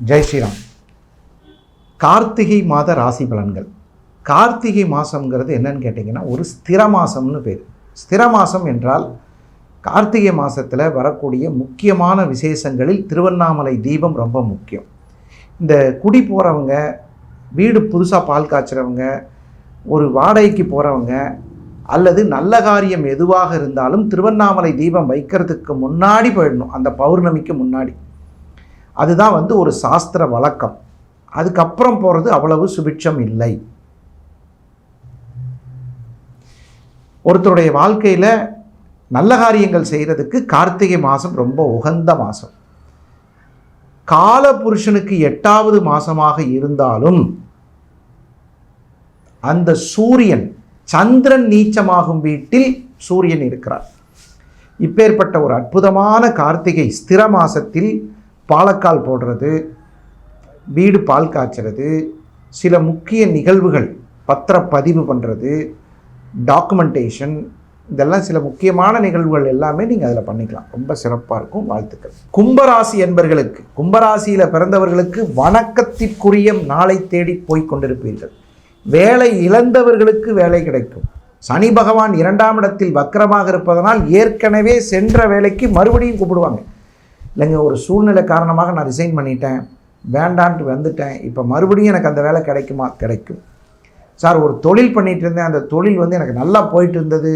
ஜெய் ஸ்ரீராம். கார்த்திகை மாத ராசி பலன்கள். கார்த்திகை மாதம்ங்கிறது என்னன்னு கேட்டிங்கன்னா ஒரு ஸ்திர மாதம்னு பேர். ஸ்திர மாதம் என்றால் கார்த்திகை மாதத்தில் வரக்கூடிய முக்கியமான விசேஷங்களில் திருவண்ணாமலை தீபம் ரொம்ப முக்கியம். இந்த குடி போகிறவங்க வீடு புதுசாக பால் காய்ச்சுறவங்க ஒரு வாடகைக்கு போகிறவங்க அல்லது நல்ல காரியம் எதுவாக இருந்தாலும் திருவண்ணாமலை தீபம் வைக்கிறதுக்கு முன்னாடி போயிடணும். அந்த பௌர்ணமிக்கு முன்னாடி. அதுதான் வந்து ஒரு சாஸ்திர வழக்கம். அதுக்கப்புறம் போகிறது அவ்வளவு சுபிட்சம் இல்லை. ஒருத்தருடைய வாழ்க்கையில் நல்ல காரியங்கள் செய்கிறதுக்கு கார்த்திகை மாதம் ரொம்ப உகந்த மாதம் கால புருஷனுக்கு எட்டாவது மாதமாக இருந்தாலும் அந்த சூரியன் சந்திரன் நீச்சமாகும் வீட்டில் சூரியன் இருக்கிறார். இப்பேற்பட்ட ஒரு அற்புதமான கார்த்திகை ஸ்திர மாசத்தில் பாலக்கால் போடுறது வீடு பால் காய்ச்சறது சில முக்கிய நிகழ்வுகள் பத்திரப்பதிவு பண்ணுறது டாக்குமெண்டேஷன் இதெல்லாம் சில முக்கியமான நிகழ்வுகள் எல்லாமே நீங்கள் அதில் பண்ணிக்கலாம். ரொம்ப சிறப்பாக இருக்கும். வாழ்த்துக்கள். கும்பராசி என்பர்களுக்கு கும்பராசியில் பிறந்தவர்களுக்கு வணக்கத்திற்குரிய நாளை தேடி போய் கொண்டிருப்பீர்கள். வேலை இழந்தவர்களுக்கு வேலை கிடைக்கும். சனி பகவான் இரண்டாம் இடத்தில் வக்கரமாக இருப்பதனால் ஏற்கனவே சென்ற வேலைக்கு மறுபடியும் கூப்பிடுவாங்க. இல்லைங்க ஒரு சூழ்நிலை காரணமாக நான் ரிசைன் பண்ணிட்டேன். வேண்டான்ட்டு வந்துட்டேன். இப்போ மறுபடியும் எனக்கு அந்த வேலை கிடைக்குமா? கிடைக்கும். சார் ஒரு தொழில் பண்ணிகிட்டு இருந்தேன். அந்த தொழில் வந்து எனக்கு நல்லா போயிட்டு இருந்தது.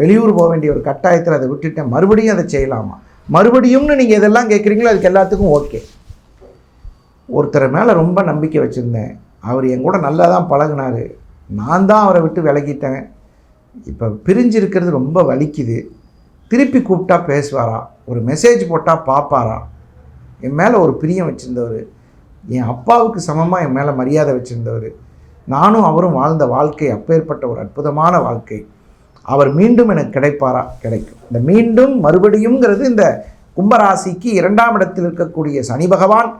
வெளியூர் போக வேண்டிய ஒரு கட்டாயத்தில் அதை விட்டுட்டேன். மறுபடியும் அதை செய்யலாமா? மறுபடியும்னு நீங்கள் எதெல்லாம் கேட்குறீங்களோ அதுக்கு எல்லாத்துக்கும் ஓகே. ஒருத்தர் மேலே ரொம்ப நம்பிக்கை வச்சுருந்தேன். அவர் என் கூட நல்லா தான் பழகுனாரு. நான் தான் அவரை விட்டு விலகிட்டேன். இப்போ பிரிஞ்சு இருக்கிறது ரொம்ப வலிக்குது. திருப்பி கூப்பிட்டா பேசுவாரா? ஒரு மெசேஜ் போட்டால் பார்ப்பாரா என் மேலே ஒரு பிரியம் வச்சுருந்தவர். என் அப்பாவுக்கு சமமாக என் மேலே மரியாதை வச்சுருந்தவர். நானும் அவரும் வாழ்ந்த வாழ்க்கை அப்பேற்பட்ட ஒரு அற்புதமான வாழ்க்கை. அவர் மீண்டும் எனக்கு கிடைப்பாரா? கிடைக்கும். இந்த மீண்டும் மறுபடியும்ங்கிறது இந்த கும்பராசிக்கு இரண்டாம் இடத்தில் இருக்கக்கூடிய சனி பகவான்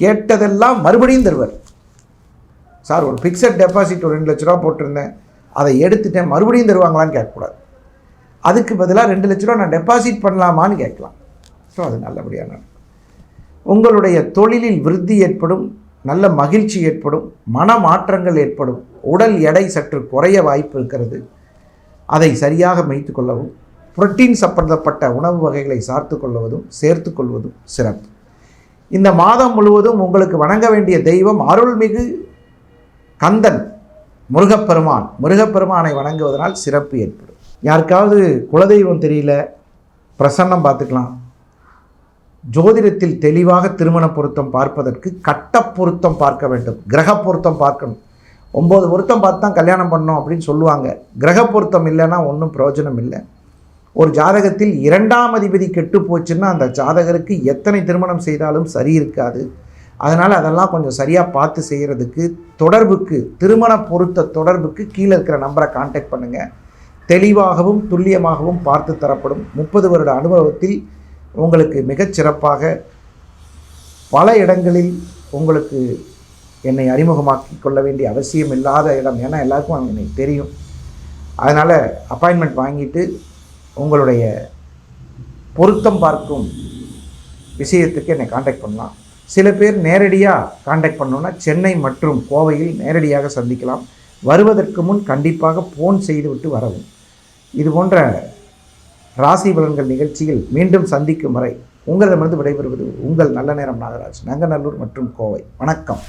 கேட்டதெல்லாம் மறுபடியும் தருவார். சார் ஒரு ஃபிக்ஸட் டெபாசிட் ஒரு ரெண்டு லட்ச ரூபா போட்டிருந்தேன். அதை எடுத்துட்டேன். மறுபடியும் தருவாங்களான்னு கேட்கக்கூடாது. அதுக்கு பதிலாக ரெண்டு லட்ச ரூபா நான் டெபாசிட் பண்ணலாமான்னு கேட்கலாம். ஸோ அது நல்லபடியாக நடக்கும் உங்களுடைய தொழிலில் விருத்தி ஏற்படும் நல்ல மகிழ்ச்சி ஏற்படும் மன மாற்றங்கள் ஏற்படும் உடல் எடை சற்று குறைய வாய்ப்பு இருக்கிறது. அதை சரியாக மெய்த்து கொள்ளவும் புரோட்டீன் சம்பந்தப்பட்ட உணவு வகைகளை சார்த்து கொள்வதும் சேர்த்து கொள்வதும் சிறப்பு. இந்த மாதம் முழுவதும் உங்களுக்கு வணங்க வேண்டிய தெய்வம் அருள்மிகு கந்தன் முருகப்பெருமான். முருகப்பெருமானை வணங்குவதனால் சிறப்பு ஏற்படும். யாருக்காவது குலதெய்வம் தெரியல பிரசன்னம் பார்த்துக்கலாம். ஜோதிடத்தில் தெளிவாக திருமண பொருத்தம் பார்ப்பதற்கு கட்ட பொருத்தம் பார்க்க வேண்டும். கிரக பொருத்தம் பார்க்கணும். ஒம்பது பொருத்தம் பார்த்து தான் கல்யாணம் பண்ணோம் அப்படின்னு சொல்லுவாங்க. கிரக பொருத்தம் இல்லைன்னா ஒன்றும் பிரயோஜனம் இல்லை. ஒரு ஜாதகத்தில் இரண்டாம் அதிபதி கெட்டு போச்சுன்னா அந்த ஜாதகருக்கு எத்தனை திருமணம் செய்தாலும் சரி இருக்காது. அதனால் அதெல்லாம் கொஞ்சம் சரியாக பார்த்து செய்கிறதுக்கு தொடர்புக்கு திருமண பொருத்த தொடர்புக்கு கீழே இருக்கிற நம்பரை காண்டாக்ட் பண்ணுங்கள் தெளிவாகவும் துல்லியமாகவும் பார்த்து தரப்படும் முப்பது வருட அனுபவத்தில் உங்களுக்கு மிகச் சிறப்பாக பல இடங்களில் உங்களுக்கு என்னை அறிமுகமாக்கி கொள்ள வேண்டிய அவசியம் இல்லாத இடம். ஏன்னா எல்லாருக்கும் என்னை தெரியும். அதனால் அப்பாயின்மெண்ட் வாங்கிட்டு உங்களுடைய பொருத்தம் பார்க்கும் விஷயத்துக்கு என்னை காண்டாக்ட் பண்ணலாம். சில பேர் நேரடியாக காண்டாக்ட் பண்ணோன்னா சென்னை மற்றும் கோவையில் நேரடியாக சந்திக்கலாம். வருவதற்கு முன் கண்டிப்பாக ஃபோன் செய்துவிட்டு வரவும். இது போன்ற ராசி பலன்கள் நிகழ்ச்சியில் மீண்டும் சந்திக்கும் வரை உங்களிடமிருந்து விடைபெறுவது உங்கள் நல்ல நேரம் நாகராஜ் நங்கநல்லூர் மற்றும் கோவை. வணக்கம்.